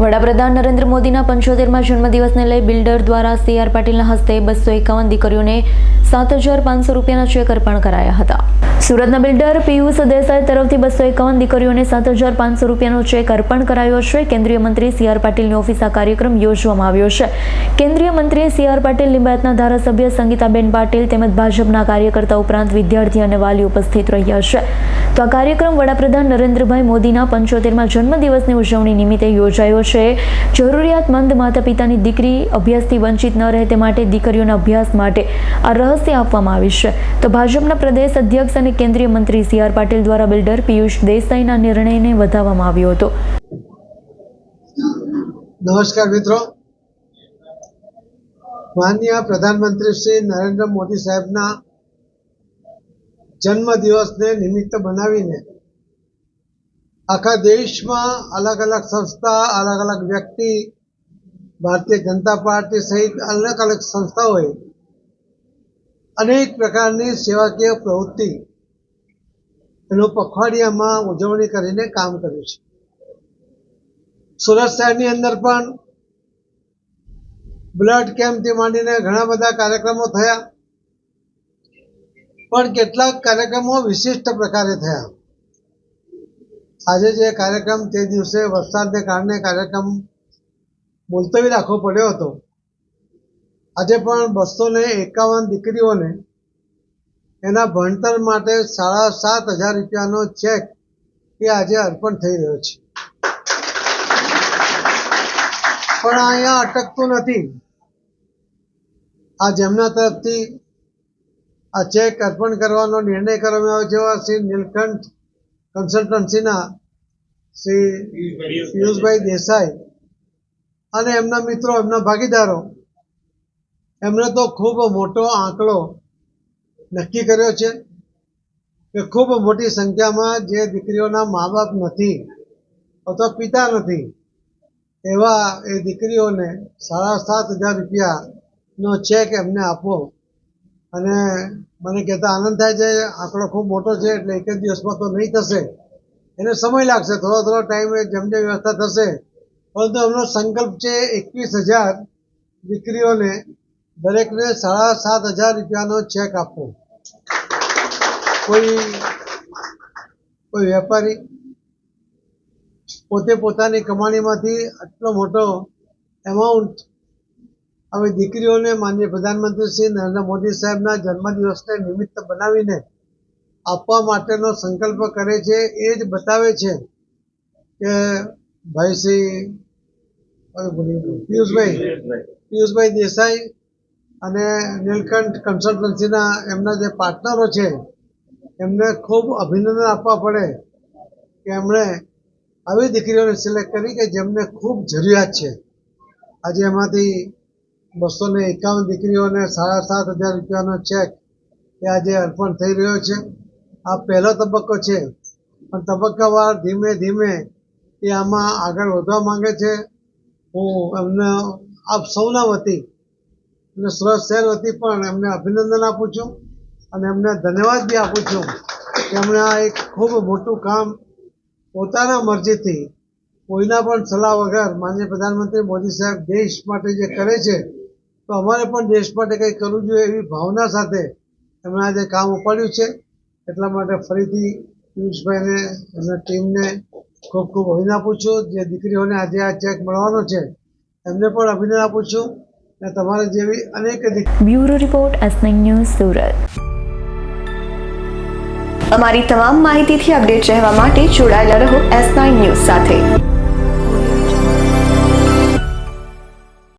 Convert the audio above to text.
વડાપ્રધાન નરેન્દ્ર મોદીના પંચોતેરમાં જન્મદિવસને લઈ બિલ્ડર દ્વારા સી આર પાટીલના હસ્તે બસો એકાવન દીકરીઓને સાત હજાર પાંચસો રૂપિયાના ચેક અર્પણ કરાયા હતા. સુરતના બિલ્ડર પિયુષ દેસાઈ તરફથી બસો એકાવન દીકરીઓને સાત હજાર પાંચસો રૂપિયાનો ચેક અર્પણ કરાયો છે. કેન્દ્રીય મંત્રી સી આર પાટીલની ઓફિસ આ કાર્યક્રમ યોજવામાં આવ્યો છે. કેન્દ્રીય મંત્રી સી આર પાટીલ લિંબાયતના ધારાસભ્ય સંગીતાબેન પાટીલ તેમજ ભાજપના કાર્યકર્તા ઉપરાંત વિદ્યાર્થી અને વાલી ઉપસ્થિત રહ્યા છે. તો આ કાર્યક્રમ વડાપ્રધાન નરેન્દ્રભાઈ મોદીના પંચોતેરમાં જન્મદિવસની ઉજવણી નિમિત્તે યોજાયો છે. જરૂરિયાતમંદ માતા પિતાની દીકરી અભ્યાસથી વંચિત ન રહે તે માટે દીકરીઓના અભ્યાસ માટે આ રહસ્ય આપવામાં આવી છે. તો ભાજપના પ્રદેશ અધ્યક્ષ અને કેન્દ્રીય મંત્રી સી આર પાટીલ દ્વારા બિલ્ડર પિયુષ દેસાઈના નિર્ણયને વધાવવામાં આવ્યો હતો. નમસ્કાર મિત્રો. માનનીય પ્રધાનમંત્રી શ્રી નરેન્દ્ર મોદી સાહેબના જન્મ દિવસને નિમિત્ત બનાવીને આખા દેશમાં અલગ અલગ સંસ્થા, અલગ અલગ વ્યક્તિ, ભારતીય જનતા પાર્ટી સહિત અલગ અલગ સંસ્થાઓએ અનેક પ્રકારની સેવાકીય પ્રવૃત્તિ એનું પખવાડિયામાં ઉજવણી કરીને કામ કર્યું છે. સુરત શહેરની અંદર પણ બ્લડ કેમ્પથી માંડીને ઘણા બધા કાર્યક્રમો થયા. પણ કેટલાક કાર્યક્રમો વિશિષ્ટ પ્રકારે થયા. આજે જે કાર્યક્રમ તે દિવસે વરસાદને કારણે કાર્યક્રમ મુલતવી રાખવો પડ્યો હતો. આજે પણ બસો ને એકાવન દીકરીઓને એના ભણતર માટે સાડા સાત હજાર રૂપિયાનો ચેક એ આજે અર્પણ થઈ રહ્યો છે. પણ અહીંયા અટકતું નથી. આ જેમના તરફથી આ ચેક અર્પણ કરવાનો નિર્ણય કરવામાં આવ્યો છે શ્રી નીલકંઠ કન્સલ્ટન્સીના શ્રી પિયુષભાઈ દેસાઈ અને એમના મિત્રો, એમના ભાગીદારો, એમણે તો ખૂબ મોટો આંકડો નક્કી કર્યો છે કે ખૂબ મોટી સંખ્યામાં જે દીકરીઓના મા બાપ નથી અથવા પિતા નથી, એવા એ દીકરીઓને સાડા સાત હજાર રૂપિયાનો ચેક એમને આપો અને મને કહેતા આનંદ થાય છે, આંકડો ખૂબ મોટો છે, એટલે એક જ દિવસમાં તો નહીં થશે. એને સમય લાગશે, થોડો થોડો ટાઈમે જેમ જેમ વ્યવસ્થા થશે. પરંતુ એમનો સંકલ્પ છે એકવીસ હજાર દીકરીઓને દરેકને સાડા સાત હજાર રૂપિયાનો ચેક આપવો. કોઈ કોઈ વેપારી પોતે પોતાની કમાણીમાંથી આટલો મોટો એમાઉન્ટ હવે દીકરીઓને માનનીય પ્રધાનમંત્રી શ્રી નરેન્દ્ર મોદી સાહેબના જન્મદિવસને નિમિત્ત બનાવીને આપવા માટેનો સંકલ્પ કરે છે, એ જ બતાવે છે કે ભાઈ શ્રી કયું ભૂલી પિયુષભાઈ પિયુષભાઈ દેસાઈ અને નીલકંઠ કન્સલ્ટન્સીના એમના જે પાર્ટનરો છે, એમને ખૂબ અભિનંદન આપવા પડે કે એમણે આવી દીકરીઓને સિલેક્ટ કરી કે જેમને ખૂબ જરૂરિયાત છે. આજે એમાંથી બસો ને એકાવન દીકરીઓને સાડા સાત હજાર રૂપિયાનો ચેક એ આજે અર્પણ થઈ રહ્યો છે. આ પહેલો તબક્કો છે. પણ તબક્કાવાર ધીમે ધીમે એ આમાં આગળ વધવા માંગે છે. હું એમને આપ સૌના વતી અને સુરત શહેર વતી પણ એમને અભિનંદન આપું છું અને એમને ધન્યવાદ બી આપું છું એમણે આ એક ખૂબ મોટું કામ પોતાના મરજીથી કોઈના પણ સલાહ વગર માનનીય પ્રધાનમંત્રી મોદી સાહેબ દેશ માટે જે કરે છે તો અમારે પણ દેશ માટે કંઈ કરવું જોઈએ એવી ભાવના સાથે એમણે આજે કામ ઉપાડ્યું છે. એટલા માટે ફરીથી પિયુષભાઈને એમના ટીમને ખૂબ ખૂબ અભિનંદન આપું છું. જે દીકરીઓને આજે આ ચેક મળવાનો છે, એમને પણ અભિનંદન આપું છું. અને તમારે જેવી અનેક bureau report S news Surat. અમારી તમામ માહિતીથી અપડેટ રહેવા માટે જોડાયેલા રહો એસ નાઇન ન્યૂઝ સાથે.